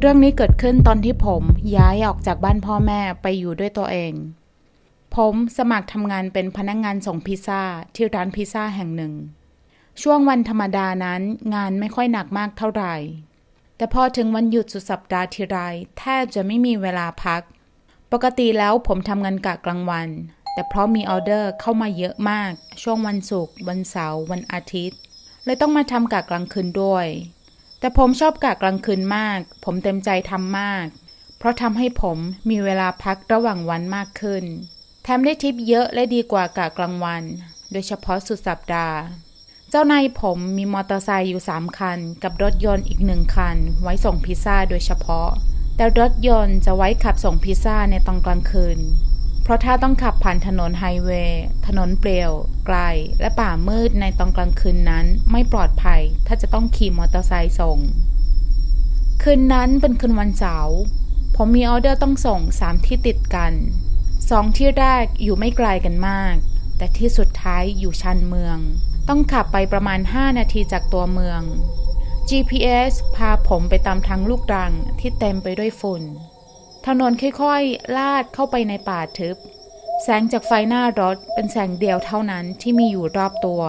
เรื่องนี้เกิดขึ้นตอนที่ผมย้ายออกจากบ้านพ่อแม่ไปอยู่ด้วยตัวเอง ผมสมัครทำงานเป็นพนักงงานส่งพิซซ่าที่ร้านพิซซ่าแห่งหนึ่ง ช่วงวันธรรมดานั้นงานไม่ค่อยหนักมากเท่าไหร่ แต่พอถึงวันหยุดสุดสัปดาห์ทีไรแทบจะไม่มีเวลาพัก ปกติแล้วผมทำงานกะกลางวัน แต่เพราะมีออเดอร์เข้ามาเยอะมาก ช่วงวันศุกร์วันเสาร์วันอาทิตย์ เลยต้องมาทำกะกลางคืนด้วย แต่ผมชอบกะกลางคืนมาก ผมเต็มใจทำมาก เพราะทำให้ผมมีเวลาพักระหว่างวันมากขึ้น แถมได้ทิปเยอะและดีกว่ากะกลางวัน โดยเฉพาะสุดสัปดาห์ เจ้านายผมมีมอเตอร์ไซค์อยู่ 3 คัน กับรถยนต์อีกหนึ่งคัน ไว้ส่งพิซซ่าโดยเฉพาะ แต่รถยนต์จะไว้ขับส่งพิซซ่าในตอนกลางคืน เพราะถ้าต้องขับ ผ่านถนนไฮเวย์ถนนเปลี่ยว ไกล และป่ามืดในตอนกลางคืนนั้นไม่ปลอดภัย ถ้าจะต้องขี่มอเตอร์ไซค์ส่ง คืนนั้นเป็นคืนวันเสาร์ผมมีออเดอร์ต้องส่งสามที่ติดกันสองที่แรกอยู่ไม่ไกลกันมาก แต่ที่สุดท้ายอยู่ชันเมือง ต้องขับไปประมาณ 5 นาทีจากตัวเมือง GPS พาผมไปตามทางลูกรังที่เต็มไปด้วยฝุ่นถนนค่อยๆ ลาดเข้าไปในป่าทึบ แสงจากไฟหน้ารถเป็นแสงเดียวเท่านั้นที่มีอยู่รอบตัว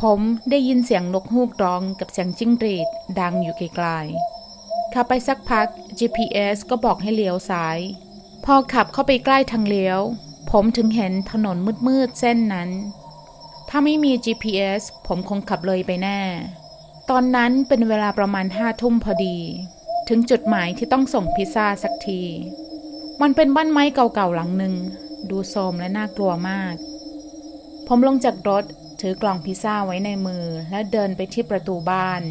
ผมได้ยินเสียงนกฮูกร้องกับเสียงจิ้งหรีดดังอยู่ไกลๆขับไปสักพัก GPS ก็บอกให้เลี้ยวซ้าย พอขับเข้าไปใกล้ทางเลี้ยว ผมถึงเห็นถนนมืดๆเส้นนั้น ถ้าไม่มี GPS ผมคงขับเลยไปแน่ ตอนนั้นเป็นเวลาประมาณห้าทุ่มพอดี ถึงจุดหมายที่ต้องส่งพิซซ่าสักที มันเป็นบ้านไม้เก่าๆหลังหนึ่ง ดูโทรมและน่ากลัวมาก ผมลงจากรถถือกล่องพิซซ่าไว้ในมือและเดินไปที่ประตูบ้าน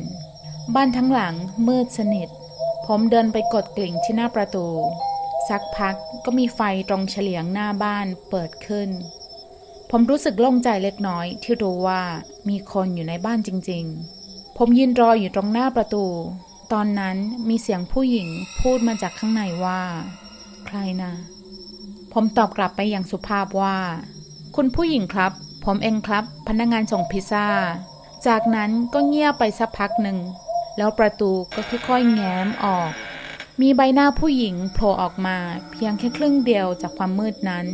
บ้านทั้งหลังมืดสนิท ผมเดินไปกดกลิ่งที่หน้าประตู สักพักก็มีไฟตรงเฉลียงหน้าบ้านเปิดขึ้น ผมรู้สึกโล่งใจเล็กน้อยที่รู้ว่ามีคนอยู่ในบ้านจริง ๆ ผมยืนรออยู่ตรงหน้าประตู ตอนนั้นมีเสียงผู้หญิงพูดมาจากข้างในว่า ใครนะ ผมตอบกลับไปอย่างสุภาพว่า คุณผู้หญิงครับ ผมเองครับ พนักงานส่งพิซซ่า จากนั้นก็เงียบไปสักพักหนึ่ง แล้วประตูก็ค่อยๆแง้มออก มีใบหน้าผู้หญิงโผล่ออกมาเพียงแค่ครึ่งเดียวจากความมืดนั้น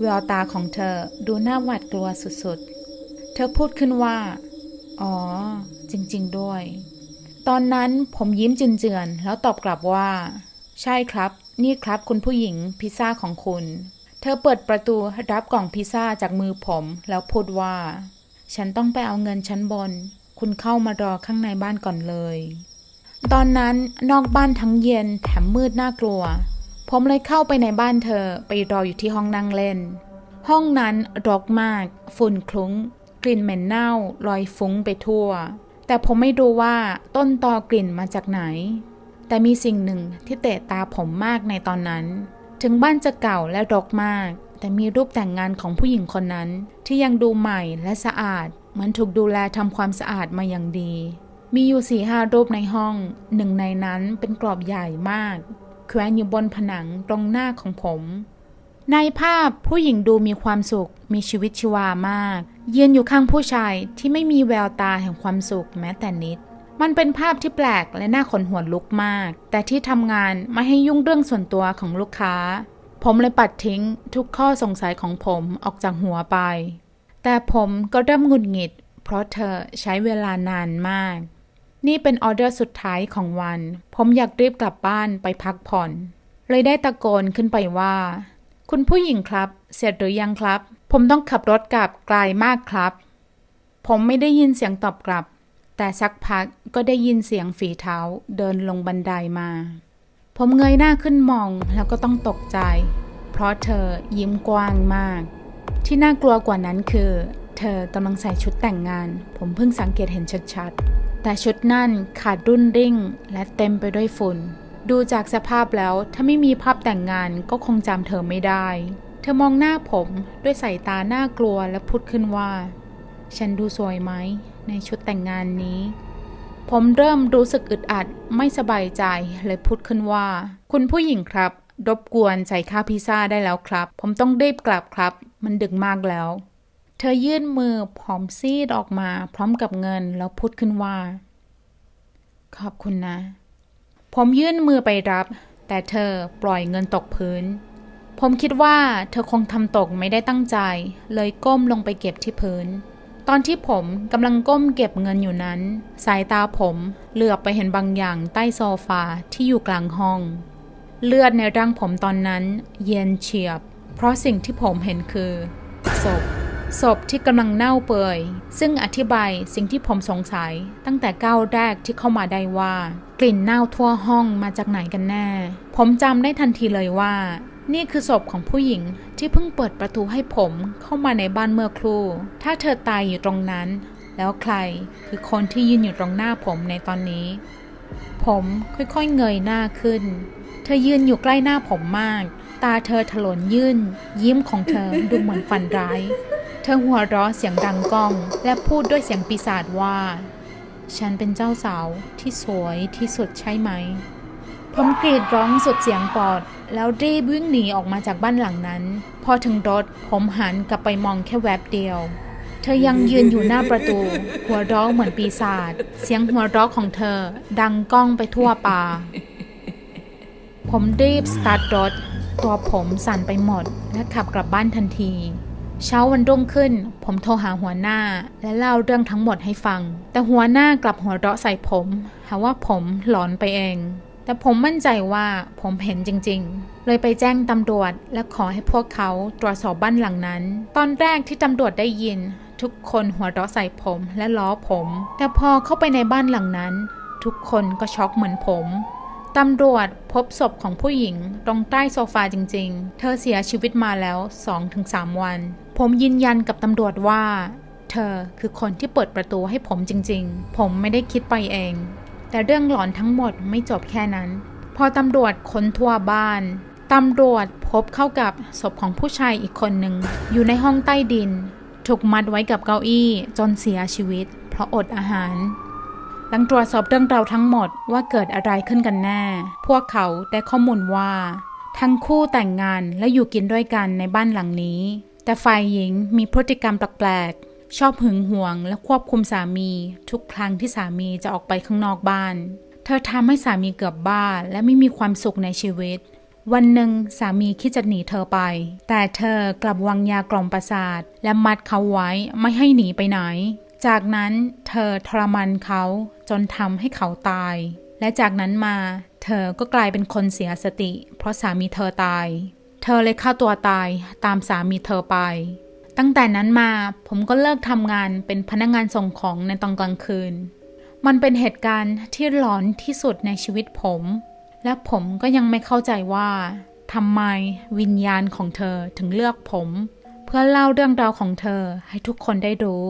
แววตาของเธอดูน่าหวาดกลัวสุดๆ เธอพูดขึ้นว่า อ๋อ จริงๆด้วย ตอนนั้นผมยิ้มเจือนๆแล้วตอบกลับว่า ใช่ครับ นี่ครับคุณผู้หญิงพิซซ่าของคุณ เธอเปิดประตูรับกล่องพิซซ่าจากมือผม แล้วพูดว่า ฉันต้องไปเอาเงินชั้นบน คุณเข้ามารอข้างในบ้านก่อนเลย ตอนนั้นนอกบ้านทั้งเย็นแถมมืดน่ากลัว ผมเลยเข้าไปในบ้านเธอไปรออยู่ที่ห้องนั่งเล่น ห้องนั้นรกมาก ฝุ่นคลุ้ง กลิ่นเหม็นเน่าลอยฟุ้งไปทั่ว แต่ผมไม่รู้ว่าต้นตอกลิ่นมาจากไหน แต่มีสิ่งหนึ่งที่เตะตาผมมากในตอนนั้น ถึงบ้านจะเก่าและรกมาก แต่มีรูปแต่งงานของผู้หญิงคนนั้น ที่ยังดูใหม่และสะอาดเหมือนถูกดูแลทำความสะอาดมาอย่างดี มีอยู่สี่ห้ารูปในห้อง หนึ่งในนั้นเป็นกรอบใหญ่มาก แขวนอยู่บนผนังตรงหน้าของผม ในภาพผู้หญิงดูมีความสุข มีชีวิตชีวามาก เยืนอยู่ข้างผู้ชายที่ไม่มีแววตาแห่งความสุขแม้แต่นิด มันเป็นภาพที่แปลกและน่าขนหัวลุกมาก แต่ที่ทำงานไม่ให้ยุ่งเรื่องส่วนตัวของลูกค้า ผมเลยปัดทิ้งทุกข้อสงสัยของผมออกจากหัวไป แต่ผมก็เริ่มหงุดหงิด เพราะเธอใช้เวลานานมาก นี่เป็นออเดอร์สุดท้ายของวัน ผมอยากรีบกลับบ้านไปพักผ่อน เลยได้ตะโกนขึ้นไปว่า คุณผู้หญิงครับ เสร็จหรือยังครับ ผมต้องขับรถกลับไกลมากครับ ผมไม่ได้ยินเสียงตอบกลับ แต่สักพักก็ได้ยินเสียงฝีเท้าเดินลงบันไดมา ผมเงยหน้าขึ้นมองแล้วก็ต้องตกใจ เพราะเธอยิ้มกว้างมาก ที่น่ากลัวกว่านั้นคือ เธอกำลังใส่ชุดแต่งงาน ผมเพิ่งสังเกตเห็นชัดๆ แต่ชุดนั่นขาดรุ่นริ่ง และเต็มไปด้วยฝุ่น ดูจากสภาพแล้วถ้าไม่มีภาพแต่งงานก็คงจำเธอไม่ได้ เธอมองหน้าผมด้วยสายตาน่ากลัวและพูดขึ้นว่า ฉันดูสวยไหม ในชุดแต่งงานนี้ ผมเริ่มรู้สึกอึดอัดไม่สบายใจเลยพูดขึ้นว่า คุณผู้หญิงครับ รบกวนใส่ข้าพิซซ่าได้แล้วครับ ผมต้องรีบกลับครับ มันดึกมากแล้ว เธอยื่นมือผอมซีดออกมา พร้อมกับเงินแล้วพูดขึ้นว่า ขอบคุณนะ ผมยื่นมือไปรับ แต่เธอปล่อยเงินตกพื้นผมคิดว่าเธอคงทำตกไม่ได้ตั้งใจ เลยก้มลงไปเก็บที่พื้น ตอนที่ผมกำลังก้มเก็บเงินอยู่นั้น สายตาผมเหลือบไปเห็นบางอย่างใต้โซฟาที่อยู่กลางห้อง เลือดในร่างผมตอนนั้น เย็นเฉียบ เพราะสิ่งที่ผมเห็นคือศพศพที่กำลังเน่าเปื่อย ซึ่งอธิบายสิ่งที่ผมสงสัยตั้งแต่ก้าวแรกที่เข้ามาได้ว่า กลิ่นเน่าทั่วห้องมาจากไหนกันแน่ ผมจำได้ทันทีเลยว่า นี่คือศพของผู้หญิงที่เพิ่งเปิดประตูให้ผมเข้ามาในบ้านเมื่อครู่ ถ้าเธอตายอยู่ตรงนั้น แล้วใครคือคนที่ยืนอยู่ตรงหน้าผมในตอนนี้ ผมค่อยๆเงยหน้าขึ้น เธอยืนอยู่ใกล้หน้าผมมาก ตาเธอถลนยื่น ยิ้มของเธอดูเหมือนฝันร้าย เธอหัวเราะเสียงดังก้อง และพูดด้วยเสียงปีศาจว่า ฉันเป็นเจ้าสาวที่สวยที่สุดใช่ไหม ผมกรีดร้องสุดเสียงปอด แล้วรีบวิ่งหนีออกมาจากบ้านหลังนั้น พอถึงรถผมหันกลับไปมองแค่แวบเดียว เธอยังยืนอยู่หน้าประตู หัวเราะเหมือนปีศาจเสียงหัวเราะของเธอ ดังก้องไปทั่วป่า ผมรีบสตาร์ทรถตัวผมสั่นไปหมดและขับกลับบ้านทันที เช้าวันรุ่งขึ้น ผมโทรหาหัวหน้าและเล่าเรื่องทั้งหมดให้ฟัง แต่หัวหน้ากลับหัวเราะใส่ผม หาว่าผมหลอนไปเอง แต่ผมมั่นใจว่าผมเห็นจริง ๆ เลยไปแจ้งตำรวจและขอให้พวกเขาตรวจสอบบ้านหลังนั้น ตอนแรกที่ตำรวจได้ยิน ทุกคนหัวเราะใส่ผมและล้อผม แต่พอเข้าไปในบ้านหลังนั้น ทุกคนก็ช็อกเหมือนผมตำรวจพบศพของผู้หญิงตรงใต้โซฟาจริงๆ เธอเสียชีวิตมาแล้ว 2-3 วัน ผมยืนยันกับตำรวจว่า เธอคือคนที่เปิดประตูให้ผมจริงๆ ผมไม่ได้คิดไปเอง แต่เรื่องหลอนทั้งหมดไม่จบแค่นั้น พอตำรวจค้นทั่วบ้านตำรวจพบเข้ากับศพของผู้ชายอีกคนหนึ่ง อยู่ในห้องใต้ดิน ถูกมัดไว้กับเก้าอี้จนเสียชีวิต เพราะอดอาหาร หลังตรวจสอบเรื่องราวทั้งหมดว่าเกิดอะไรขึ้นกันแน่ พวกเขาได้ข้อมูลว่า ทั้งคู่แต่งงานและอยู่กินด้วยกันในบ้านหลังนี้ แต่ฝ่ายหญิงมีพฤติกรรมแปลก ชอบหึงหวงและควบคุมสามี ทุกครั้งที่สามีจะออกไปข้างนอกบ้าน เธอทำให้สามีเกือบบ้าและไม่มีความสุขในชีวิต วันหนึ่งสามีคิดจะหนีเธอไป แต่เธอกลับวางยากล่อมประสาท และมัดเขาไว้ไม่ให้หนีไปไหน จากนั้นเธอทรมานเขาจนทำให้เขาตาย และจากนั้นมา เธอก็กลายเป็นคนเสียสติ เพราะสามีเธอตาย เธอเลยฆ่าตัวตายตามสามีเธอไป ตั้งแต่นั้นมาผมก็เลิกทำงานเป็นพนักงานส่งของในตอนกลางคืน มันเป็นเหตุการณ์ที่หลอนที่สุดในชีวิตผม และผมก็ยังไม่เข้าใจว่าทำไมวิญญาณของเธอถึงเลือกผม เพื่อเล่าเรื่องราวของเธอให้ทุกคนได้รู้